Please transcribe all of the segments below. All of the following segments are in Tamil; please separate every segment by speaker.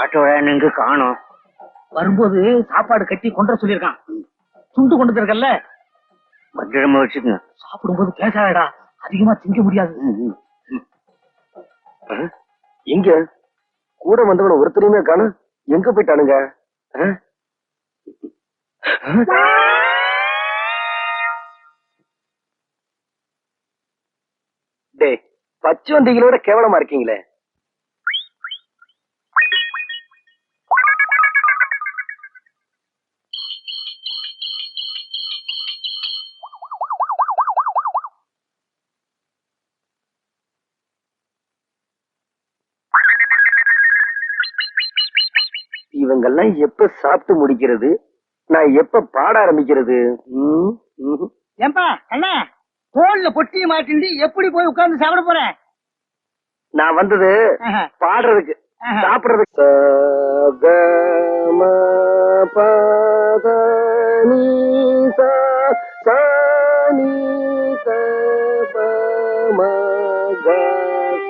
Speaker 1: ஆட்டோட எங்க காணோம்.
Speaker 2: வரும்போது சாப்பாடு கட்டி கொண்டு சொல்லியிருக்கான். துண்டு கொண்டு வந்திருக்கல்ல
Speaker 1: பத்திரமா வச்சுக்கோங்க.
Speaker 2: சாப்பிடும்போது பேசாதடா. அதிகமா திங்க முடியாது.
Speaker 3: எங்க கூட வந்தவன ஒருத்தரையுமே காணும் எங்க போயிட்டானுங்க? டேய் பச்சை வண்டிகளோட கேவலமா இருக்கீங்களே. இவங்கெல்லாம் எப்ப சாப்பிட்டு முடிக்கிறது நான் எப்ப பாட ஆரம்பிக்கிறது.
Speaker 2: ஏன்பா அண்ணா தோல்ல பொட்டிய மாட்டிண்டு எப்படி போய் உட்கார்ந்து சாப்பிட போற
Speaker 3: நான் வந்தது. பாடுறதுக்கு. சாப்பிடுறதுக்கு ச, க, ம, ப, த, நீ, சா, சா, நீ, த, ப, ம, க,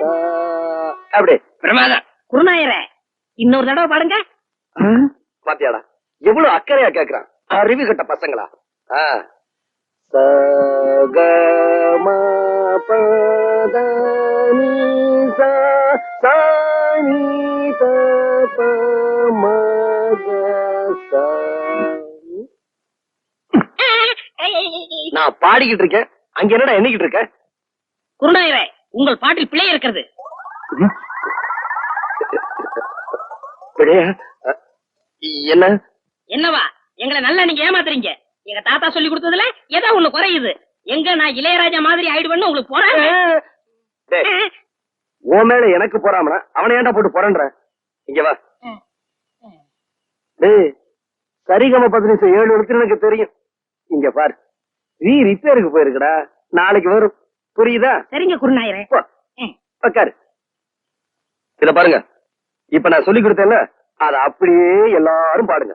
Speaker 3: சா. அப்படி
Speaker 1: பிரமாதம்
Speaker 2: குருநாயரே இன்னொரு தடவை பாடுங்க
Speaker 3: பாத்தியாடா எவ்வளவு அக்கறையா கேக்குறான்? அறிவு கட்ட பசங்களா? ஆ. ச, க, ம, ப, த, நீ, சா, சா, நீ, த, ப, ம, க, சா. நான் பாடிக்கிட்டு இருக்கேன். அங்க என்னடா எண்ணிக்கிட்டு இருக்க?
Speaker 2: குருநாயரே உங்கள் பாட்டில் பிழை இருக்கிறது.
Speaker 3: பிழையா? என்ன?
Speaker 2: என்னவா? எங்களை நல்லா நீங்க ஏமாத்துறீங்க. எங்க தாத்தா சொல்லி கொடுத்ததுல ஏதோ ஒண்ணு குறையுது. எங்க நான் இளையராஜா மாதிரி ஆயிடுவேன்னு உங்களுக்கு போறேன்
Speaker 3: உன் மேல எனக்கு போறாமனா? அவனை ஏன்டா போட்டு போறன்ற? இங்க வா. டேய் சரிகம பதினஞ்சு ஏழு எழுத்து எனக்கு தெரியும். இங்க பாரு. நீ ரிப்பேருக்கு போயிருக்கடா. நாளைக்கு வரும். புரியுதா?
Speaker 2: சரிங்க குருநாயரே.
Speaker 3: உட்காரு இத பாருங்க. இப்ப நான் சொல்லி கொடுத்தேன்ல? அத அப்படியே எல்லாரும் பாடுங்க.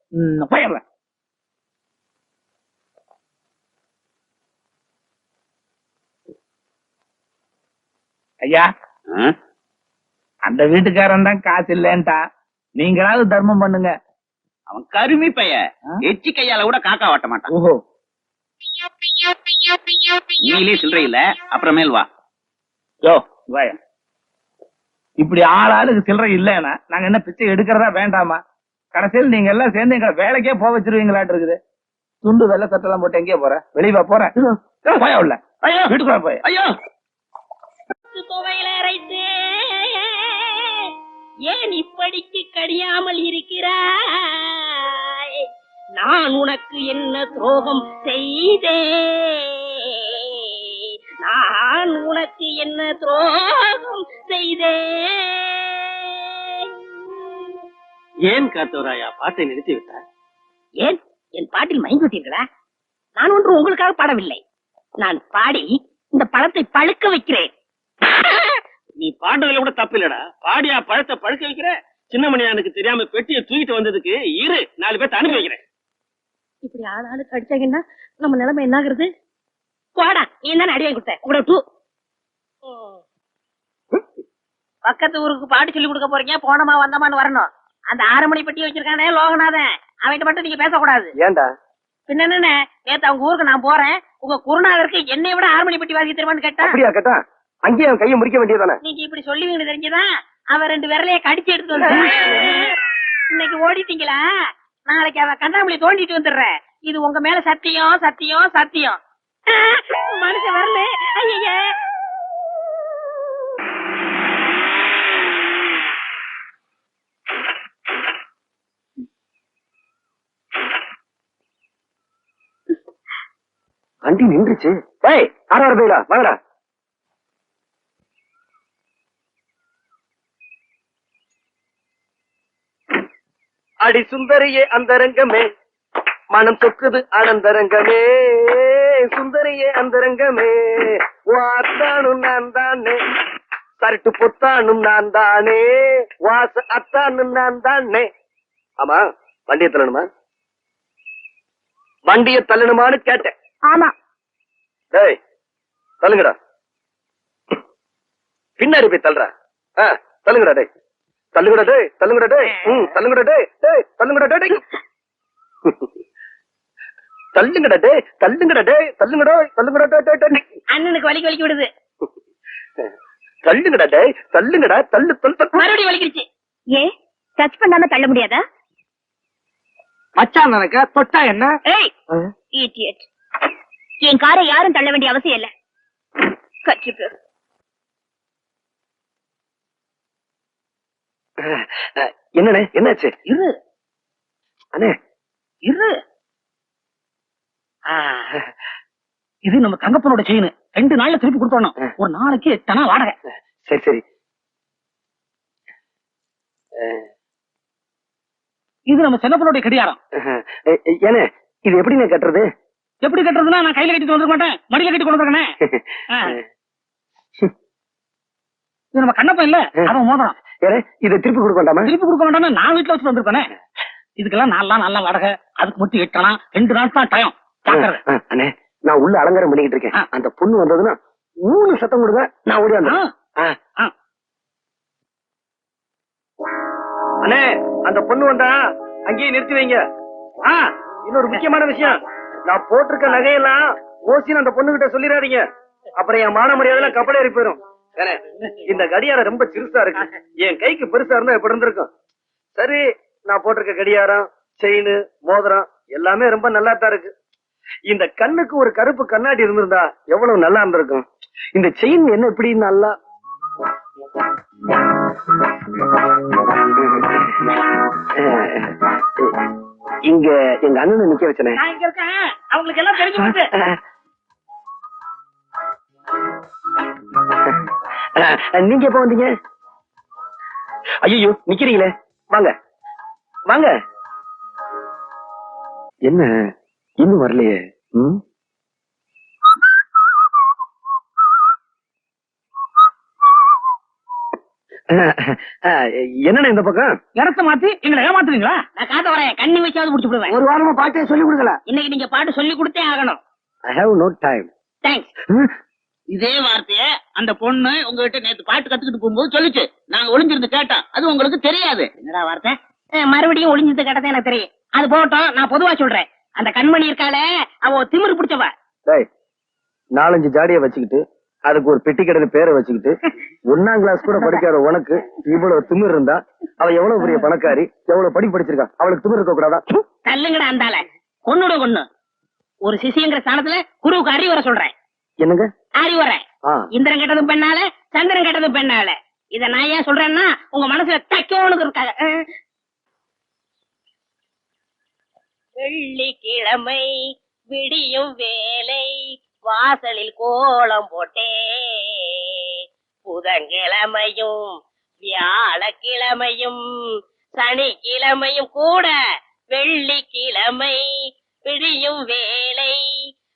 Speaker 4: போயிடுறேன் ஐயா அந்த வீட்டுக்காரன் தான் காசு இல்லன்ட்டான் நீங்களாவது தர்மம் பண்ணுங்க.
Speaker 1: அவன் கருமி பைய? எச்சி கையால கூட காக்கா வாட்ட மாட்டான்.
Speaker 4: ஓஹோ.
Speaker 1: நீலே சில்லறை இல்ல அப்புறமேல் வா.
Speaker 4: யோ வாயா இப்படி ஆள் ஆளுக்கு சில்லறை இல்லைன்னா நாங்க என்ன பிச்சை எடுக்கிறதா வேண்டாமா? கடைசியில் நீங்க எல்லாம் சேர்ந்து எங்களை வேலைக்கே போக வச்சிருவீங்களாட்டு இருக்குது. துண்டு வெள்ளை சட்டெல்லாம் போட்டு எங்கேயே போற வெளியே போறேன். போயா உள்ள.
Speaker 1: ஐயோ.
Speaker 4: வீட்டுக்குள்ள போய்.
Speaker 1: ஐயோ.
Speaker 2: துவையில அரைத்து ஏன் இப்படிக்கு கடியாமல் இருக்கிறாய்? நான் உனக்கு என்ன துரோகம் செய்தேன் நான் உனக்கு என்ன துரோகம் செய்தேன்
Speaker 1: ஏன் காத்தோராயா பாட்டை நிறுத்தி விட்டார்.
Speaker 2: ஏன்? என் பாட்டில் மயங்கி விட்டீர்களா? நான் ஒன்று உங்களுக்காக பாடவில்லை. நான் பாடி இந்த பழத்தை பழுக்க வைக்கிறேன்.
Speaker 1: நீ பாடுறதுல கூட தப்பு இல்லடா பாடியா பழத்தை பழுக்க வைக்கிற? சின்னமணியானுக்கு தெரியாம பெட்டியை தூக்கிட்டு வந்ததுக்கு இரு நாலு பேர்த்த அனுப்பி வைக்கிறேன்.
Speaker 2: இப்படி ஆள் ஆளுக்கு அடிச்சாங்கன்னா நம்ம நிலைமை என்ன ஆகுறது போடா நீ தானே அடி வாங்கி கொடுத்த. கூட டூ. பக்கத்து ஊருக்கு பாட்டு சொல்லி கொடுக்க போறீங்க போனமா வந்தமான்னு வரணும். அந்த ஆறு மணி பெட்டி வச்சிருக்கானே லோகநாதன். அவன்கிட்ட மட்டும் நீங்க பேசக்கூடாது.
Speaker 3: ஏன்டா?
Speaker 2: பின்ன நேத்து அவங்க ஊருக்கு நான் போறேன். உங்க குருநாதருக்கு என்னை விட ஆறு மணி பெட்டி வாசி தெரியுமான்னு கேட்டா?
Speaker 3: கேட்டா? அங்கேயே அவன் கையை முறிக்க வேண்டியதானே
Speaker 2: நீங்க இப்படி சொல்லுவீங்கன்னு தெரிஞ்சுதான் அவ ரெண்டு விரலைய கடிச்சு எடுத்து வந்து இன்னைக்கு ஓடிட்டீங்களா? நாளைக்கு அவ கண்ணாமூலி தோண்டிட்டு வந்துடுறேன். இது உங்க மேல சத்தியம் சத்தியம் சத்தியம். மனுஷன் வரல. ஐய
Speaker 3: வண்டி நின்றுச்சு. ஏய் ஆறாறு வாங்கடா அடி சுந்தரியே அந்தரங்கமே மனம் சொக்குது அனந்தரங்கமே சுந்தரியே அந்தரங்கமே வாத்தானும் நான் தானே. சரட்டு பொத்தானும் நான் தானே. வாச அத்தானும் நான் தானே. ஆமா வண்டியை தள்ளணுமா? வண்டியை தள்ளணுமான்னு கேட்டேன்.
Speaker 2: ஆமா.
Speaker 3: டேய் தள்ளுங்கடா. பின்னாடி போய் தள்ளுறா தள்ளுங்கடா டேய். தள்ளுங்கடா டேய் தள்ளுங்கடா டேய். ம் தள்ளுங்கடா டேய் டேய் தள்ளுங்கடா டேய் டேய். தள்ளுங்கடா டேய் தள்ளுங்கடா டேய் தள்ளுங்கடா தள்ளுங்கடா டேய் டேய், டேய்.
Speaker 2: அண்ணனுக்கு வலிக்கு வலிக்கு விடுது.
Speaker 3: தள்ளுங்கடா டேய் தள்ளுங்கடா தள்ளு தள்ளு
Speaker 2: மறுபடியும் வலிக்கிடுச்சு
Speaker 5: ஏ டச் பண்ணாம தள்ள முடியாதா?
Speaker 4: மச்சான் நினைக்க தொட்டா என்ன?
Speaker 5: ஏய் இடியட் என் காரை யாரும் தள்ள வேண்டிய அவசியம் இல்ல. கட்சி
Speaker 3: என்னண்ணே என்னாச்சு?
Speaker 2: இரு.
Speaker 3: அண்ணே.
Speaker 2: இரு. ஆ, இது நம்ம தங்கப்பனோட செயின் ரெண்டு நாள்ல திருப்பி கொடுத்தோம் ஒரு நாளைக்கு எட்டனா வாடகை.
Speaker 3: சரி சரி.
Speaker 2: இது நம்ம செல்லப்பனுடைய கடிகாரம்.
Speaker 3: ஏ, ஏ, ஏண்ணே இது எப்படிண்ணே கட்டுறது?
Speaker 2: எப்படி கட்டுறதுன்னா நான் கையில கட்டிட்டு வந்துருக்க மாட்டேன். மடியில கட்டி கொண்டு வந்துருக்கனே. இது நம்ம கண்ணப்பன் இல்ல அவன் மோதிரம்.
Speaker 3: இதை திருப்பி கொடுக்க வேண்டாமா?
Speaker 2: திருப்பி கொடுக்க வேண்டாம் நான் வீட்டுல வச்சு வந்திருப்பேனே இதுக்கெல்லாம் நாலு நாள் நல்ல வாடகை. அதுக்கு மட்டும் எட்டனா ரெண்டு நாள் தான்
Speaker 3: ஆ, அண்ணே நான் உள்ள அலங்காரம் பண்ணிக்கிட்டு இருக்கேன். அந்த பொண்ணு வந்ததுன்னா மூணு சத்தம் கொடுங்க நான் ஓடி வந்தேன். அண்ணே அந்த பொண்ணு வந்தா அங்கேயே நிறுத்தி வைங்க. இன்னொரு முக்கியமான விஷயம். நான் போட்டிருக்க நகையெல்லாம் ஓசின்னு அந்த பொண்ணு கிட்ட சொல்லிடாதீங்க. அப்புறம் என் மான மரியாதை கப்பலேறி போயிரும். இந்த கடியாரம் ரொம்ப சிறுசா இருக்கு. என் கைக்கு பெருசா இருந்தா எப்படி இருந்திருக்கும்? சரி நான் போட்டிருக்க கடியாரம் செயின் மோதிரம் எல்லாமே ரொம்ப நல்லா தான் இருக்கு. இந்த கண்ணுக்கு ஒரு கருப்பு கண்ணாடி இருந்திருந்தா எவ்வளவு நல்லா இருந்திருக்கும். இந்த செயின் என்ன இப்படி நல்லா? இங்க எங்க அண்ணனை நிக்க வச்சனே.
Speaker 2: நான் இங்க இருக்கேன். அவங்களுக்கு எல்லாம் தெரிஞ்சு போச்சு.
Speaker 3: நீங்க எப்ப வந்தீங்க? ஐயோ நிக்கிறீங்களே. வாங்க. வாங்க. என்ன? இன்னும் வரலையே. ம்? என்னண்ணே இந்த பக்கம்?
Speaker 2: இடத்த மாத்தி எங்களை ஏமாத்துறீங்களா நான் காத்த வரேன். கண்ணி வச்சாவது முடிச்சு விடுவேன்.
Speaker 3: ஒரு வாரமா பாட்டே சொல்லி கொடுக்கல.
Speaker 2: இன்னைக்கு நீங்க பாட்டு சொல்லி கொடுத்தே ஆகணும்.
Speaker 3: I have no time
Speaker 2: thanks இதே வார்த்தைய அந்த பொண்ணு உங்ககிட்ட நேத்து பாட்டு கத்துக்கிட்டு போகும்போது சொல்லுச்சு. நாங்க ஒளிஞ்சிருந்து கேட்டோம். அது உங்களுக்கு தெரியாது. என்னடா வார்த்தை? மறுபடியும் ஒளிஞ்சிருந்து கேட்டதே எனக்கு தெரியும். அது போகட்டும் நான் பொதுவா சொல்றேன். அந்த கண்மணி இருக்காளே அவ திமிரு பிடிச்சவ.
Speaker 3: நாலஞ்சு ஜாடிய வச்சுக்கிட்டு அதுக்கு ஒரு பெட்டி கிடக்கு பேரை வச்சுக்கிட்டு ஒன்னாம் கிளாஸ் கூட படிக்காத உனக்கு இவ்வளவு திமிர் இருந்தா அவ எவ்வளவு பெரிய பணக்காரி எவ்வளவு படி படிச்சிருக்கா அவளுக்கு திமிர் இருக்க கூடாதா?
Speaker 2: தள்ளுங்கடா அந்தால கொன்னுட கொன்னு. ஒரு சிசிங்கிற ஸ்தானத்துல குருவுக்கு அறிவுரை சொல்றேன்.
Speaker 3: என்னங்க?
Speaker 2: அறிவுரை.
Speaker 3: ஆ.
Speaker 2: இந்திரன் கெட்டதும் பெண்ணால சந்திரன் கெட்டதும் பெண்ணால. இத நான் ஏன் சொல்றேன்னா உங்க மனசுல தைக்கோனுக்கு இருக்காங்க. வெள்ளிக்கிழமை விடியும் வேலை வாசலில் கோலம் போட்டே. புதன்கிழமையும் வியாழக்கிழமையும் சனிக்கிழமையும் கூட வெள்ளிக்கிழமை விடியும் வேலை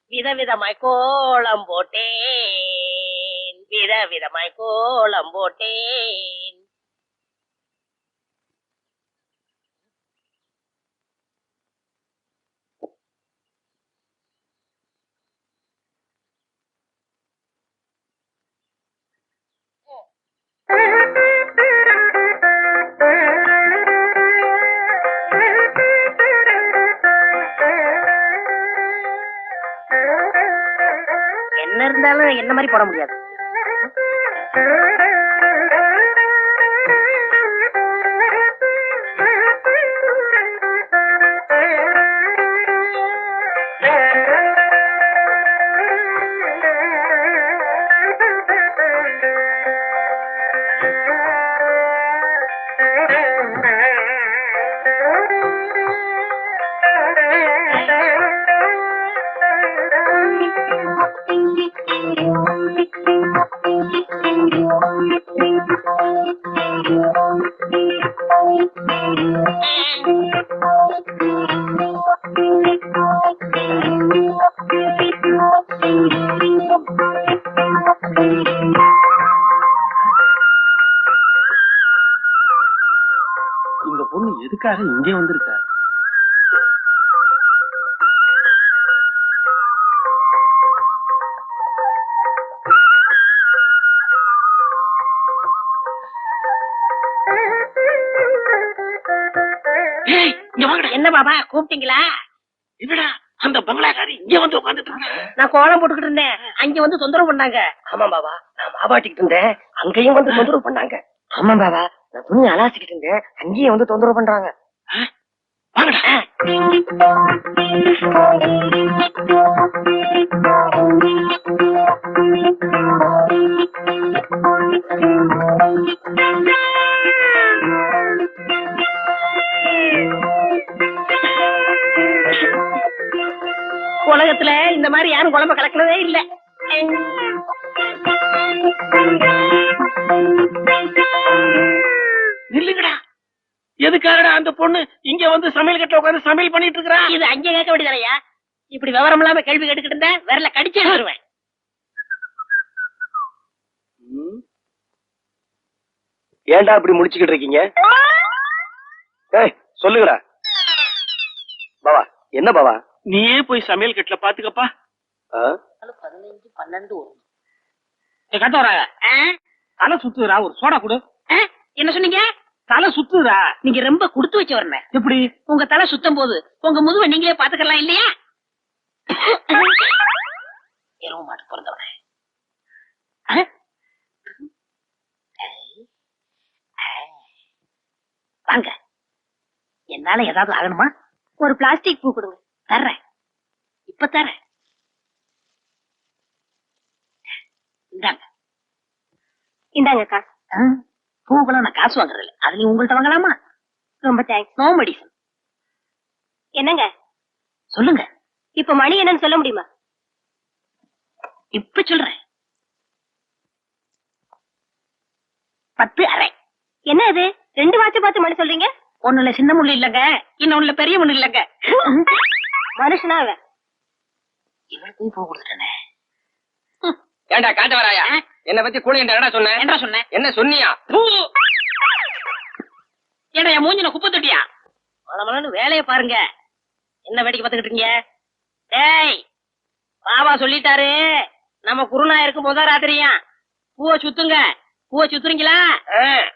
Speaker 2: விதவிதமாய் கோலம் போட்டேன் விதவிதமாய் கோலம் போட்டேன். என்ன மாதிரி போட முடியாது.
Speaker 1: இந்த பொண்ணு எதுக்காக இங்கே வந்திருக்கா?
Speaker 2: என்ன பாபா கூப்பிட்டீங்களா?
Speaker 1: என்னடா அந்த பங்களாக்காரி இங்க வந்து உட்கார்ந்துட்டு இருக்கா
Speaker 2: நான் கோலம் போட்டுக்கிட்டு இருந்தேன். அங்க வந்து தொந்தரவு பண்ணாங்க.
Speaker 3: ஆமா பாபா நான் மாவாட்டிக்கிட்டு இருந்தேன். அங்கேயும் வந்து தொந்தரவு பண்ணாங்க. ஆமா பாபா நான் துணி அலாசிக்கிட்டு இருந்தேன். அங்கேயும் வந்து தொந்தரவு பண்றாங்க.
Speaker 1: வாங்கடா.
Speaker 2: உலகத்துல இந்த மாதிரி யாரும் குழம்பு கலக்கினதே இல்ல.
Speaker 1: நில்லுங்கடா. எதுக்காகடா அந்த பொண்ணு இங்க வந்து சமையல் கட்டில உட்கார்ந்து சமையல் பண்ணிட்டு இருக்கா?
Speaker 2: இது அங்கே கேட்க வேண்டியதானயா இப்படி விவரம் இல்லாம கேள்வி கேட்டுக்கிட்டு இருந்தா விரல கடிச்சு எடுத்துருவேன்
Speaker 3: ஏன்டா இப்படி முடிச்சுக்கிட்டு இருக்கீங்க? சொல்லுங்கடா. பாபா என்ன பாபா
Speaker 1: நீயே போய் சமையல் கட்டில பாத்துக்கப்பா.
Speaker 3: ஆ?
Speaker 2: பதினஞ்சு பன்னெண்டு
Speaker 4: கட்ட வராங்க தலை சுத்துறா ஒரு சோடா கொடு.
Speaker 2: என்ன சொன்னீங்க?
Speaker 4: தலை சுத்துதா
Speaker 2: நீங்க ரொம்ப கொடுத்து வச்சு வரணும்
Speaker 4: எப்படி?
Speaker 2: உங்க தலை சுத்தம் போது உங்க முதுவை நீங்களே பாத்துக்கலாம் இல்லையா? எருவ மாட்டு பிறந்தவனே? வாங்க. என்னால ஏதாவது ஆகணுமா?
Speaker 5: ஒரு பிளாஸ்டிக் பூ கொடுங்க.
Speaker 2: தர்றேன். இப்ப தரேன் இந்தாங்க. ஆ, பூக்கெல்லாம் நான் காசு வாங்குறது இல்ல அதுலயும் உங்கள்ட்ட வாங்கலாமா?
Speaker 5: ரொம்ப தேங்க்ஸ்
Speaker 2: நோ மெடிசன்
Speaker 5: என்னங்க?
Speaker 2: சொல்லுங்க.
Speaker 5: இப்ப மணி என்னன்னு சொல்ல முடியுமா?
Speaker 2: இப்ப சொல்றேன். பத்து அரை.
Speaker 5: என்ன இது ரெண்டு வாட்ச பார்த்து மணி சொல்றீங்க?
Speaker 2: ஒண்ணுல சின்ன முள்ளு இல்லங்க இன்னொன்னுல பெரிய முள்ளு இல்லங்க.
Speaker 5: மனுஷனா அவன்
Speaker 2: இவளுக்கு போய் போக கொடுத்துட்டேனே.
Speaker 3: ஏன்டா காட்ட வராயா? என்ன பத்தி கூட என்ன சொன்ன?
Speaker 2: என்ன சொன்னேன்
Speaker 3: என்ன சொன்னியா?
Speaker 2: ஏடா என் மூஞ்சின குப்பை தொட்டியா? மலமலன்னு வேலைய பாருங்க. என்ன வேடிக்கை பார்த்துக்கிட்டு இருக்கீங்க? டேய் பாபா சொல்லிட்டாரு. நம்ம குருநா இருக்கும் போதா ராத்திரியா. பூவை சுத்துங்க. பூவை சுத்துறீங்களா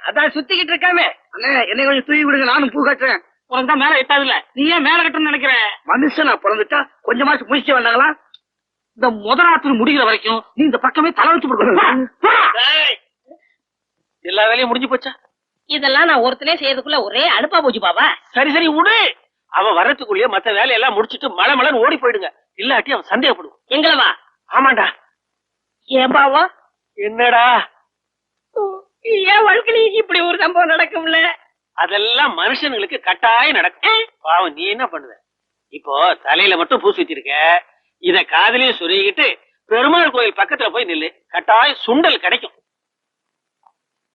Speaker 3: அதான் சுத்திக்கிட்டு இருக்காமே. அண்ணே என்னை கொஞ்சம் தூக்கி விடுங்க நானும் பூ கட்டுறேன்.
Speaker 4: தான் மேல எட்டாதுல நீ ஏன் மேல கட்டணும்னு நினைக்கிற?
Speaker 3: மனுஷனா பிறந்துட்டா கொஞ்சமாச்சும் முயற்சி வேண்டாங்களா?
Speaker 4: இந்த முதலாத்துல முடிகிற வரைக்கும் நீ இந்த பக்கமே தலை வச்சு கொடுக்கணும்
Speaker 1: டேய், எல்லா வேலையும் முடிஞ்சு போச்சா?
Speaker 2: இதெல்லாம் நான் ஒருத்தனே செய்யறதுக்குள்ள ஒரே அனுப்பா போச்சு பாபா.
Speaker 1: சரி சரி விடு. அவன் வர்றதுக்குள்ளேயே மத்த வேலையெல்லாம் முடிச்சிட்டு மலை மலைன்னு ஓடி போயிடுங்க. இல்லாட்டி அவன் சந்தேகப்படுவான்.
Speaker 2: எங்கள வா.
Speaker 1: ஆமாண்டா.
Speaker 2: ஏன் பாவா
Speaker 1: என்னடா?
Speaker 2: ஏன் வாழ்க்கையில இப்படி ஒரு சம்பவம் நடக்கும்ல?
Speaker 1: அதெல்லாம் மனுஷனுங்களுக்கு கட்டாயம் நடக்கும். பாவம் நீ என்ன பண்ணுவ? இப்போ தலையில மட்டும் பூசி வச்சிருக்க. இத காதலையும் சொருகிட்டு பெருமாள் கோயில் பக்கத்துல போய் நில்லு. கட்டாயம் சுண்டல் கிடைக்கும்.